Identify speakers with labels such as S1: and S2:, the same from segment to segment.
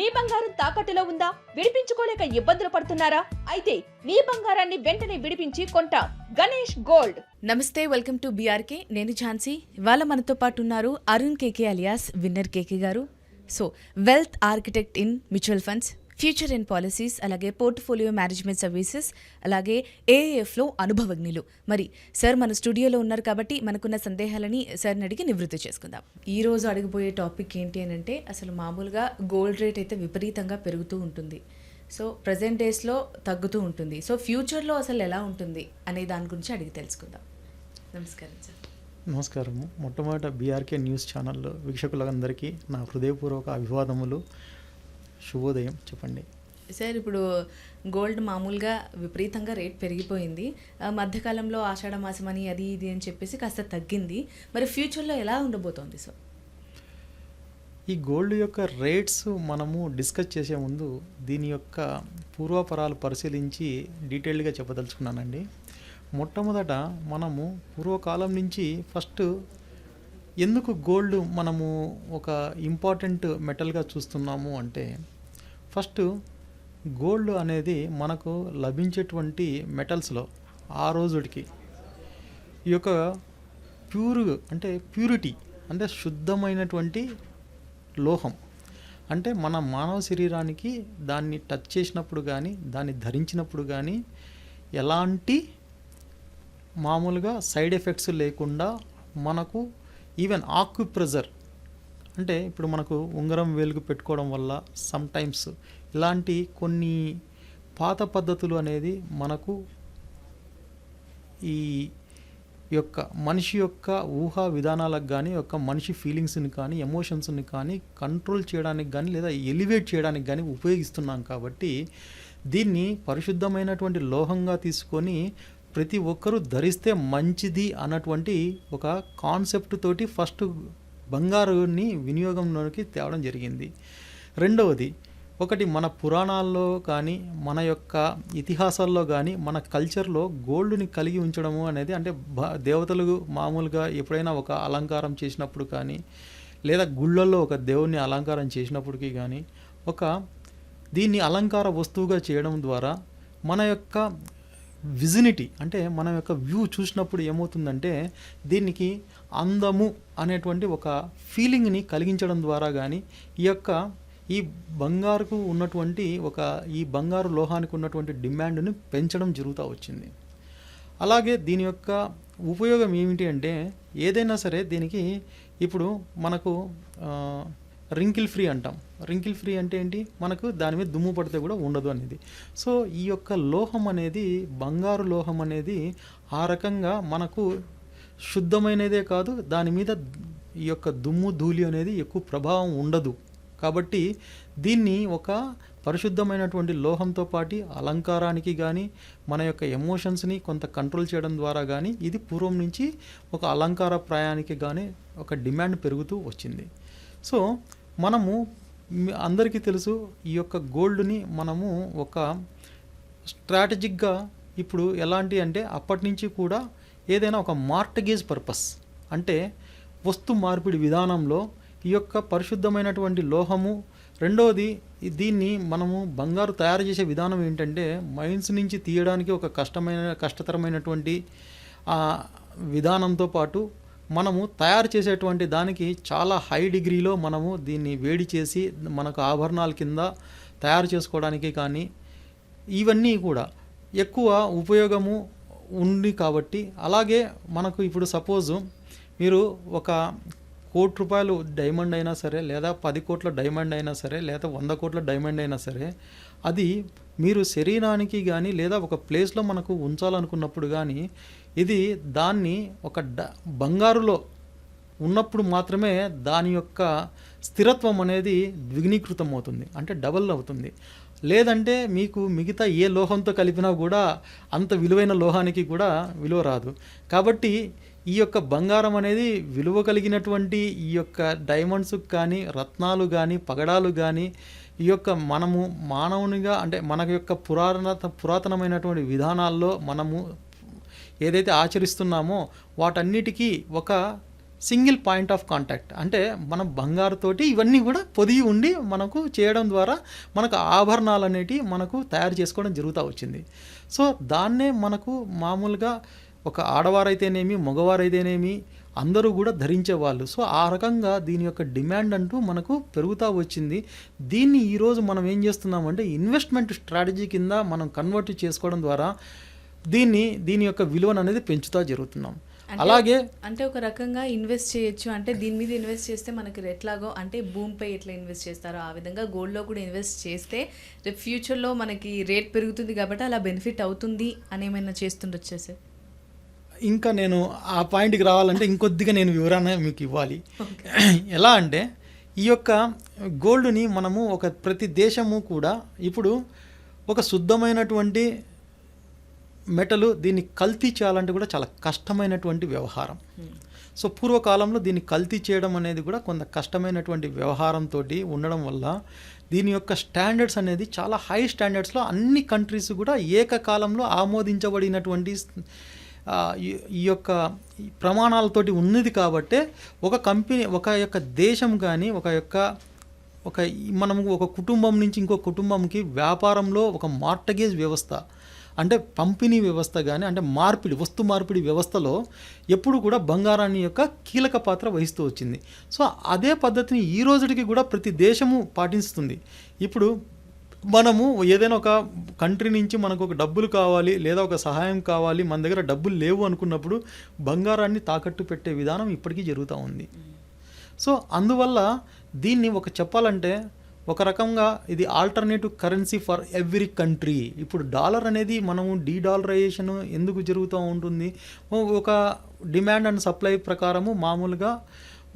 S1: మీ బంగారం తాకట్టులో ఉందా? విడిపించుకోలేక ఇబ్బందులు పడుతున్నారా? అయితే మీ బంగారాన్ని వెంటనే విడిపించి కొంటాం. గణేష్ గోల్డ్.
S2: నమస్తే వెల్కమ్ టు బీఆర్కే. నేను ఝాన్సీ. ఇవాళ మనతో పాటు ఉన్నారు Arun KK alias winner KK garu. So wealth architect in mutual funds. Future in policies అలాగే పోర్ట్ఫోలియో మేనేజ్మెంట్ సర్వీసెస్ అలాగే ఏఏఎఫ్లో అనుభవజ్ఞులు. మరి సార్ మన స్టూడియోలో ఉన్నారు కాబట్టి మనకున్న సందేహాలని సార్ని అడిగి నివృత్తి చేసుకుందాం. ఈరోజు అడిగిపోయే టాపిక్ ఏంటి అని అంటే అసలు మామూలుగా గోల్డ్ రేట్ అయితే విపరీతంగా పెరుగుతూ ఉంటుంది. సో ప్రజెంట్ డేస్లో తగ్గుతూ ఉంటుంది. సో ఫ్యూచర్లో అసలు ఎలా ఉంటుంది అనే దాని గురించి అడిగి తెలుసుకుందాం. నమస్కారం సార్.
S3: నమస్కారము. మొట్టమొదట బీఆర్కే న్యూస్ ఛానల్లో వీక్షకులందరికీ నా హృదయపూర్వక అభివాదములు. శుభోదయం. చెప్పండి.
S2: సార్ ఇప్పుడు గోల్డ్ మామూలుగా విపరీతంగా రేట్ పెరిగిపోయింది. మధ్యకాలంలో ఆషాఢ మాసం అని అది ఇది అని చెప్పేసి కాస్త తగ్గింది. మరి ఫ్యూచర్లో ఎలా ఉండబోతోంది సార్?
S3: ఈ గోల్డ్ యొక్క రేట్స్ మనము డిస్కస్ చేసే ముందు దీని యొక్క పూర్వాపరాలు పరిశీలించి డీటెయిల్డ్గా చెప్పదలుచుకున్నానండి. మొట్టమొదట మనము పూర్వకాలం నుంచి ఫస్ట్ ఎందుకు గోల్డ్ మనము ఒక ఇంపార్టెంట్ మెటల్గా చూస్తున్నాము అంటే ఫస్ట్ గోల్డ్ అనేది మనకు లభించేటువంటి మెటల్స్లో ఆ రోజుడికి ఈ యొక్క ప్యూర్ అంటే ప్యూరిటీ అంటే శుద్ధమైనటువంటి లోహం. అంటే మన మానవ శరీరానికి దాన్ని టచ్ చేసినప్పుడు కానీ దాన్ని ధరించినప్పుడు కానీ ఎలాంటి మామూలుగా సైడ్ ఎఫెక్ట్స్ లేకుండా మనకు ఈవెన్ ఆక్యుప్రెజర్ అంటే ఇప్పుడు మనకు ఉంగరం వేలుగు పెట్టుకోవడం వల్ల సమ్టైమ్స్ ఇలాంటి కొన్ని పాత పద్ధతులు అనేది మనకు ఈ యొక్క మనిషి యొక్క ఊహా విధానాలకు కానీ యొక్క మనిషి ఫీలింగ్స్ని కానీ ఎమోషన్స్ని కానీ కంట్రోల్ చేయడానికి కానీ లేదా ఎలివేట్ చేయడానికి కానీ ఉపయోగిస్తున్నాం కాబట్టి దీన్ని పరిశుద్ధమైనటువంటి లోహంగా తీసుకొని ప్రతి ఒక్కరూ ధరిస్తే మంచిది అన్నటువంటి ఒక కాన్సెప్ట్ తోటి ఫస్ట్ బంగారుని వినియోగంలోకి తేవడం జరిగింది. రెండవది ఒకటి మన పురాణాల్లో కానీ మన యొక్క ఇతిహాసాల్లో కానీ మన కల్చర్లో గోల్డ్ని కలిగి ఉంచడము అనేది అంటే భ- దేవతలు మామూలుగా ఎప్పుడైనా ఒక అలంకారం చేసినప్పుడు కానీ లేదా గుళ్ళల్లో ఒక దేవుణ్ణి అలంకారం చేసినప్పటికీ కానీ ఒక దీన్ని అలంకార వస్తువుగా చేయడం ద్వారా మన యొక్క విజినిటీ అంటే మన యొక్క వ్యూ చూసినప్పుడు ఏమవుతుందంటే దీనికి అందము అనేటువంటి ఒక ఫీలింగ్ని కలిగించడం ద్వారా కానీ ఈ యొక్క ఈ బంగారుకు ఉన్నటువంటి ఒక ఈ బంగారు లోహానికి ఉన్నటువంటి డిమాండ్ని పెంచడం జరుగుతూ వచ్చింది. అలాగే దీని యొక్క ఉపయోగం ఏమిటి అంటే ఏదైనా సరే దీనికి ఇప్పుడు మనకు రింకిల్ ఫ్రీ అంటాం. రింకిల్ ఫ్రీ అంటే ఏంటి? మనకు దాని మీద దుమ్ము పడితే కూడా ఉండదు అనేది. సో ఈ యొక్క లోహం అనేది బంగారు లోహం అనేది ఆ రకంగా మనకు శుద్ధమైనదే కాదు దాని మీద ఈ యొక్క దుమ్ము ధూళి అనేది ఎక్కువ ప్రభావం ఉండదు. కాబట్టి దీన్ని ఒక పరిశుద్ధమైనటువంటి లోహంతో పాటి అలంకారానికి కానీ మన యొక్క ఎమోషన్స్ని కొంత కంట్రోల్ చేయడం ద్వారా కానీ ఇది పూర్వం నుంచి ఒక అలంకార ప్రాయానికి కానీ ఒక డిమాండ్ పెరుగుతూ వచ్చింది. సో మనము అందరికీ తెలుసు ఈ యొక్క గోల్డ్ని మనము ఒక స్ట్రాటజిక్గా ఇప్పుడు ఎలాంటి అంటే అప్పటి నుంచి కూడా ఏదైనా ఒక మార్టగేజ్ పర్పస్ అంటే వస్తు మార్పిడి విధానంలో ఈ యొక్క పరిశుద్ధమైనటువంటి లోహము రెండవది దీన్ని మనము బంగారు తయారు చేసే విధానం ఏంటంటే మైన్స్ నుంచి తీయడానికి ఒక కష్టమైన కష్టతరమైనటువంటి విధానంతో పాటు మనము తయారు చేసేటువంటి దానికి చాలా హై డిగ్రీలో మనము దీన్ని వేడి చేసి మనకు ఆభరణాల కింద తయారు చేసుకోవడానికి కానీ ఇవన్నీ కూడా ఎక్కువ ఉపయోగము ఉంది కాబట్టి అలాగే మనకు ఇప్పుడు సపోజు మీరు ఒక కోటి రూపాయలు డైమండ్ అయినా సరే లేదా పది కోట్ల డైమండ్ అయినా సరే లేదా వంద కోట్ల డైమండ్ అయినా సరే అది మీరు శరీరానికి కానీ లేదా ఒక ప్లేస్లో మనకు ఉంచాలనుకున్నప్పుడు కానీ ఇది దాన్ని ఒక డ బంగారులో ఉన్నప్పుడు మాత్రమే దాని యొక్క స్థిరత్వం అనేది ద్విగుణీకృతం అవుతుంది అంటే డబల్ అవుతుంది. లేదంటే మీకు మిగతా ఏ లోహంతో కలిపినా కూడా అంత విలువైన లోహానికి కూడా విలువ రాదు. కాబట్టి ఈ యొక్క బంగారం అనేది విలువ కలిగినటువంటి ఈ యొక్క డైమండ్స్ కానీ రత్నాలు కానీ పగడాలు కానీ ఈ యొక్క మనము మానవునిగా అంటే మన యొక్క పురాతన పురాతనమైనటువంటి విధానాల్లో మనము ఏదైతే ఆచరిస్తున్నామో వాటన్నిటికీ ఒక సింగిల్ పాయింట్ ఆఫ్ కాంటాక్ట్. అంటే మనం బంగారుతోటి ఇవన్నీ కూడా పొదిగి ఉండి మనకు చేయడం ద్వారా మనకు ఆభరణాలు అనేటివి మనకు తయారు చేసుకోవడం జరుగుతూ వచ్చింది. సో దాన్నే మనకు మామూలుగా ఒక ఆడవారైతేనేమి మగవారైతేనేమి అందరూ కూడా ధరించేవాళ్ళు. సో ఆ రకంగా దీని యొక్క డిమాండ్ అంటూ మనకు పెరుగుతూ వచ్చింది. దీన్ని ఈరోజు మనం ఏం చేస్తున్నామంటే ఇన్వెస్ట్మెంట్ స్ట్రాటజీ కింద మనం కన్వర్ట్ చేసుకోవడం ద్వారా దీన్ని దీని యొక్క విలువను అనేది పెంచుతూ జరుగుతున్నాం. అలాగే
S2: అంటే ఒక రకంగా ఇన్వెస్ట్ చేయొచ్చు. అంటే దీని మీద ఇన్వెస్ట్ చేస్తే మనకి ఎట్లాగో అంటే భూమిపై ఎట్లా ఇన్వెస్ట్ చేస్తారో ఆ విధంగా గోల్డ్లో కూడా ఇన్వెస్ట్ చేస్తే రేపు ఫ్యూచర్లో మనకి రేట్ పెరుగుతుంది కాబట్టి అలా బెనిఫిట్ అవుతుంది అని ఏమైనా చేస్తుండొచ్చా సార్?
S3: ఇంకా నేను ఆ పాయింట్కి రావాలంటే ఇంకొద్దిగా నేను వివరణ మీకు ఇవ్వాలి. ఎలా అంటే ఈ యొక్క గోల్డ్ని మనము ఒక ప్రతి దేశము కూడా ఇప్పుడు ఒక శుద్ధమైనటువంటి మెటలు దీన్ని కల్తీ చేయాలంటే కూడా చాలా కష్టమైనటువంటి వ్యవహారం. సో పూర్వకాలంలో దీన్ని కల్తీ చేయడం అనేది కూడా కొంత కష్టమైనటువంటి వ్యవహారంతో ఉండడం వల్ల దీని యొక్క స్టాండర్డ్స్ అనేది చాలా హై స్టాండర్డ్స్లో అన్ని కంట్రీస్ కూడా ఏకకాలంలో ఆమోదించబడినటువంటి ఈ- యొక్క ప్రమాణాలతోటి ఉన్నది కాబట్టే ఒక కంపెనీ ఒక యొక్క దేశం కానీ ఒక యొక్క ఒక మనము ఒక కుటుంబం నుంచి ఇంకో కుటుంబంకి వ్యాపారంలో ఒక మార్టగేజ్ వ్యవస్థ అంటే పంపిణీ వ్యవస్థ కానీ అంటే మార్పిడి వస్తు మార్పిడి వ్యవస్థలో ఎప్పుడు కూడా బంగారాన్ని యొక్క కీలక పాత్ర వహిస్తూ వచ్చింది. సో అదే పద్ధతిని ఈ రోజుకి కూడా ప్రతి దేశము పాటిస్తుంది. ఇప్పుడు మనము ఏదైనా ఒక కంట్రీ నుంచి మనకు ఒక డబ్బులు కావాలి లేదా ఒక సహాయం కావాలి మన దగ్గర డబ్బులు లేవు అనుకున్నప్పుడు బంగారాన్ని తాకట్టు పెట్టే విధానం ఇప్పటికీ జరుగుతూ ఉంది. సో అందువల్ల దీన్ని ఒక చెప్పాలంటే ఒక రకంగా ఇది alternative currency for every country. ఇప్పుడు డాలర్ అనేది మనము డీ డాలరైజేషన్ ఎందుకు జరుగుతూ ఉంటుంది? ఒక డిమాండ్ అండ్ సప్లై ప్రకారము మామూలుగా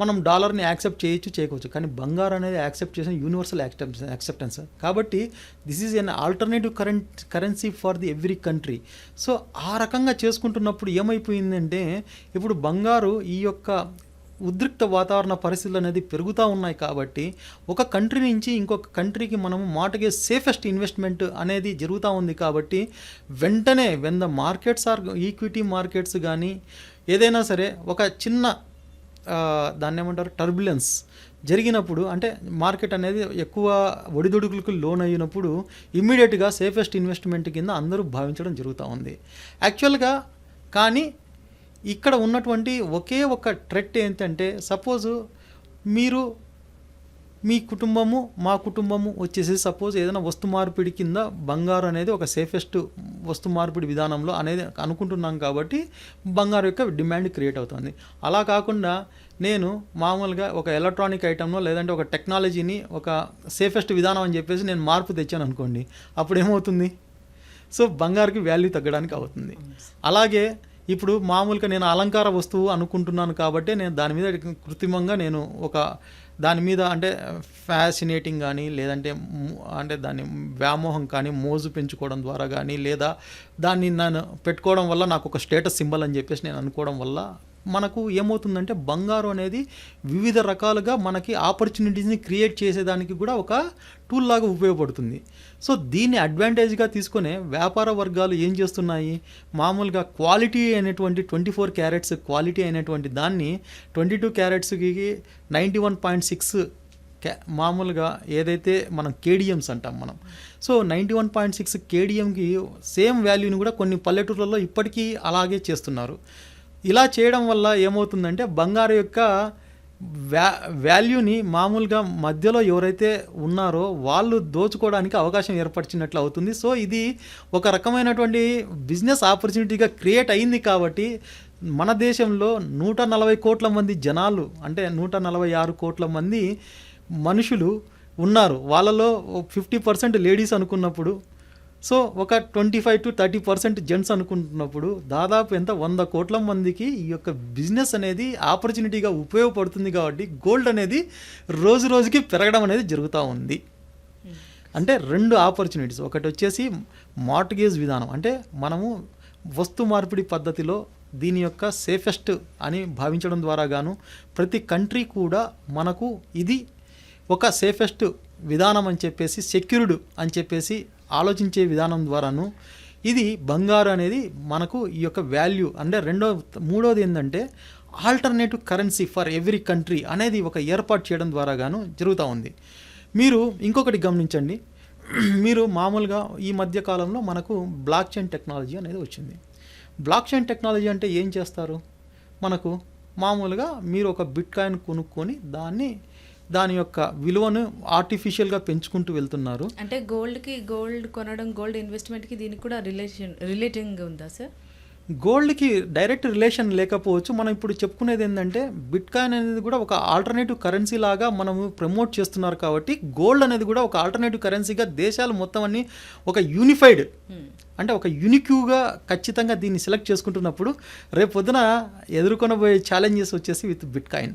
S3: మనం డాలర్ని యాక్సెప్ట్ చేయొచ్చు చేయకపోవచ్చు. కానీ బంగారు అనేది యాక్సెప్ట్ చేసిన యూనివర్సల్ యాక్సెప్టెన్స్ యాక్సెప్టెన్స్. కాబట్టి this is an alternative current currency for the every country so ఆ రకంగా చేసుకుంటున్నప్పుడు ఏమైపోయిందంటే ఇప్పుడు బంగారు ఈ యొక్క ఉద్రిక్త వాతావరణ పరిస్థితులు అనేది పెరుగుతూ ఉన్నాయి కాబట్టి ఒక కంట్రీ నుంచి ఇంకొక కంట్రీకి మనము మాటగే సేఫెస్ట్ ఇన్వెస్ట్మెంట్ అనేది జరుగుతూ ఉంది కాబట్టి వెంటనే when the markets are equity markets కానీ ఏదైనా సరే ఒక చిన్న దాన్ని ఏమంటారు? టర్బులెన్స్ జరిగినప్పుడు అంటే మార్కెట్ అనేది ఎక్కువ ఒడిదుడుకులకు లోన్ అయినప్పుడు ఇమ్మీడియట్గా సేఫెస్ట్ ఇన్వెస్ట్మెంట్ కింద అందరూ భావించడం జరుగుతూ ఉంది. యాక్చువల్గా కానీ ఇక్కడ ఉన్నటువంటి ఒకే ఒక ట్రెట్ ఏంటంటే సపోజు మీరు మీ కుటుంబము మా కుటుంబము వచ్చేసి సపోజ్ ఏదైనా వస్తు మార్పిడి కింద బంగారు అనేది ఒక సేఫెస్ట్ వస్తు మార్పిడి విధానంలో అనేది అనుకుంటున్నాం కాబట్టి బంగారు యొక్క డిమాండ్ క్రియేట్ అవుతుంది. అలా కాకుండా నేను మామూలుగా ఒక ఎలక్ట్రానిక్ ఐటమ్లో లేదంటే ఒక టెక్నాలజీని ఒక సేఫెస్ట్ విధానం అని చెప్పేసి నేను మార్పు తెచ్చాను అనుకోండి అప్పుడు ఏమవుతుంది? సో బంగారుకి వాల్యూ తగ్గడానికి అవుతుంది. అలాగే ఇప్పుడు మామూలుగా నేను అలంకార వస్తువు అనుకుంటున్నాను కాబట్టి నేను దాని మీద కృత్రిమంగా నేను ఒక దాని మీద అంటే ఫ్యాసినేటింగ్ కానీ లేదంటే అంటే దాని వ్యామోహం కానీ మోజు పెంచుకోవడం ద్వారా కానీ లేదా దాన్ని నేను పెట్టుకోవడం వల్ల నాకు ఒక స్టేటస్ సింబల్ అని చెప్పేసి నేను అనుకోవడం వల్ల మనకు ఏమవుతుందంటే బంగారం అనేది వివిధ రకాలుగా మనకి ఆపర్చునిటీస్ని క్రియేట్ చేసేదానికి కూడా ఒక టూల్ లాగా ఉపయోగపడుతుంది. సో దీన్ని అడ్వాంటేజ్గా తీసుకునే వ్యాపార వర్గాలు ఏం చేస్తున్నాయి? మామూలుగా క్వాలిటీ అయినటువంటి ట్వంటీ ఫోర్ క్యారెట్స్ క్వాలిటీ అయినటువంటి దాన్ని ట్వంటీ టూ క్యారెట్స్కి నైంటీ వన్ పాయింట్ సిక్స్ క్యా మామూలుగా ఏదైతే మనం కేడిఎమ్స్ అంటాం మనం. So ninety one point six కేడిఎంకి same వాల్యూని కూడా కొన్ని పల్లెటూర్లలో ఇప్పటికీ అలాగే చేస్తున్నారు. ఇలా చేయడం వల్ల ఏమవుతుందంటే బంగారు యొక్క వ్యా వాల్యూని మామూలుగా మధ్యలో ఎవరైతే ఉన్నారో వాళ్ళు దోచుకోవడానికి అవకాశం ఏర్పరిచినట్లు అవుతుంది. సో ఇది ఒక రకమైనటువంటి బిజినెస్ ఆపర్చునిటీగా క్రియేట్ అయింది కాబట్టి మన దేశంలో నూట నలభై కోట్ల మంది జనాలు అంటే నూట నలభై ఆరు కోట్ల మంది మనుషులు ఉన్నారు. వాళ్ళలో ఫిఫ్టీ పర్సెంట్ లేడీస్ అనుకున్నప్పుడు సో ఒక twenty five to thirty percent gents అనుకుంటున్నప్పుడు దాదాపు ఎంత? వంద కోట్ల మందికి ఈ యొక్క బిజినెస్ అనేది ఆపర్చునిటీగా ఉపయోగపడుతుంది కాబట్టి గోల్డ్ అనేది రోజు రోజుకి పెరగడం అనేది జరుగుతూ ఉంది. అంటే రెండు ఆపర్చునిటీస్. ఒకటి వచ్చేసి మార్ట్గేజ్ విధానం. అంటే మనము వస్తు మార్పిడి పద్ధతిలో దీని యొక్క సేఫెస్ట్ అని భావించడం ద్వారా గాను ప్రతి కంట్రీ కూడా మనకు ఇది ఒక సేఫెస్ట్ విధానం అని చెప్పేసి సెక్యూర్డ్ అని చెప్పేసి ఆలోచించే విధానం ద్వారాను ఇది బంగారు అనేది మనకు ఈ యొక్క వాల్యూ అంటే రెండో మూడోది ఏంటంటే alternative currency for every country అనేది ఒక ఏర్పాటు చేయడం ద్వారా గాను జరుగుతూ ఉంది. మీరు ఇంకొకటి గమనించండి. మీరు మామూలుగా ఈ మధ్య కాలంలో మనకు బ్లాక్ చైన్ టెక్నాలజీ అనేది వచ్చింది. బ్లాక్ చైన్ టెక్నాలజీ అంటే ఏం చేస్తారు? మనకు మామూలుగా మీరు ఒక బిట్ కాయిన్ కొనుక్కొని దాన్ని దాని యొక్క విలువను ఆర్టిఫిషియల్గా పెంచుకుంటూ వెళ్తున్నారు.
S2: అంటే గోల్డ్కి గోల్డ్ కొనడం గోల్డ్ ఇన్వెస్ట్మెంట్కి దీనికి కూడా రిలేషన్ రిలేటింగ్ ఉందా సార్
S3: గోల్డ్కి డైరెక్ట్ రిలేషన్ లేకపోవచ్చు. మనం ఇప్పుడు చెప్పుకునేది ఏంటంటే బిట్ కాయిన్ అనేది కూడా ఒక ఆల్టర్నేటివ్ కరెన్సీ లాగా మనము ప్రమోట్ చేస్తున్నారు కాబట్టి గోల్డ్ అనేది కూడా ఒక ఆల్టర్నేటివ్ కరెన్సీగా దేశాలు మొత్తం అన్ని ఒక యూనిఫైడ్ అంటే ఒక యూనిక్యూగా ఖచ్చితంగా దీన్ని సెలెక్ట్ చేసుకుంటున్నప్పుడు రేపు పొద్దున ఎదుర్కొనబోయే ఛాలెంజెస్ వచ్చేసి with bitcoin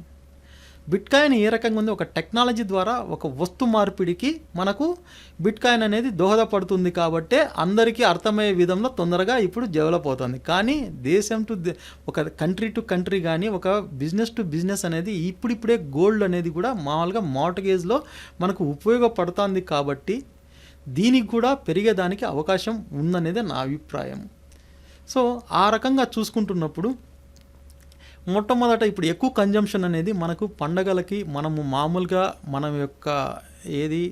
S3: bitcoin ఏ రకంగా ఉంది ఒక టెక్నాలజీ ద్వారా ఒక వస్తు మార్పిడికి మనకు బిట్ కాయిన్ అనేది దోహదపడుతుంది కాబట్టే అందరికీ అర్థమయ్యే విధంలో తొందరగా ఇప్పుడు డెవలప్ అవుతుంది. కానీ దేశం టు దే- ఒక కంట్రీ టు కంట్రీ కానీ ఒక బిజినెస్ టు బిజినెస్ అనేది ఇప్పుడిప్పుడే గోల్డ్ అనేది కూడా మామూలుగా మార్టగేజ్లో మనకు ఉపయోగపడుతుంది కాబట్టి దీనికి కూడా పెరిగేదానికి అవకాశం ఉందనేది నా అభిప్రాయం. సో ఆ రకంగా చూసుకుంటున్నప్పుడు మొట్టమొదట ఇప్పుడు ఎక్కువ కన్జంప్షన్ అనేది మనకు పండగలకి మనము మామూలుగా మనం యొక్క ఏది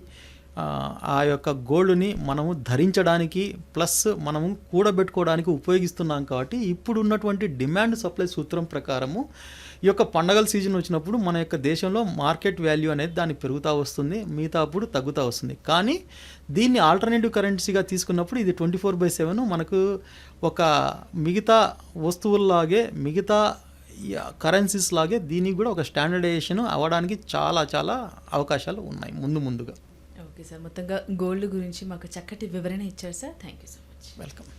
S3: ఆ, ఆ యొక్క గోల్డ్ని మనము ధరించడానికి ప్లస్ మనము కూడబెట్టుకోవడానికి ఉపయోగిస్తున్నాం కాబట్టి ఇప్పుడు ఉన్నటువంటి డిమాండ్ సప్లై సూత్రం ప్రకారము ఈ యొక్క పండగల సీజన్ వచ్చినప్పుడు మన యొక్క దేశంలో మార్కెట్ వాల్యూ అనేది దాన్ని పెరుగుతూ వస్తుంది మిగతా అప్పుడు తగ్గుతూ వస్తుంది. కానీ దీన్ని ఆల్టర్నేటివ్ కరెన్సీగా తీసుకున్నప్పుడు ఇది ట్వంటీ ఫోర్ బై సెవెన్ మనకు ఒక మిగతా వస్తువుల్లాగే మిగతా కరెన్సీస్ లాగే దీనికి కూడా ఒక స్టాండర్డైజేషన్ అవ్వడానికి చాలా చాలా అవకాశాలు ఉన్నాయి ముందు ముందుగా.
S2: ఓకే సార్ మొత్తంగా గోల్డ్ గురించి మాకు చక్కటి వివరణ ఇచ్చారు sir thank you so much
S3: welcome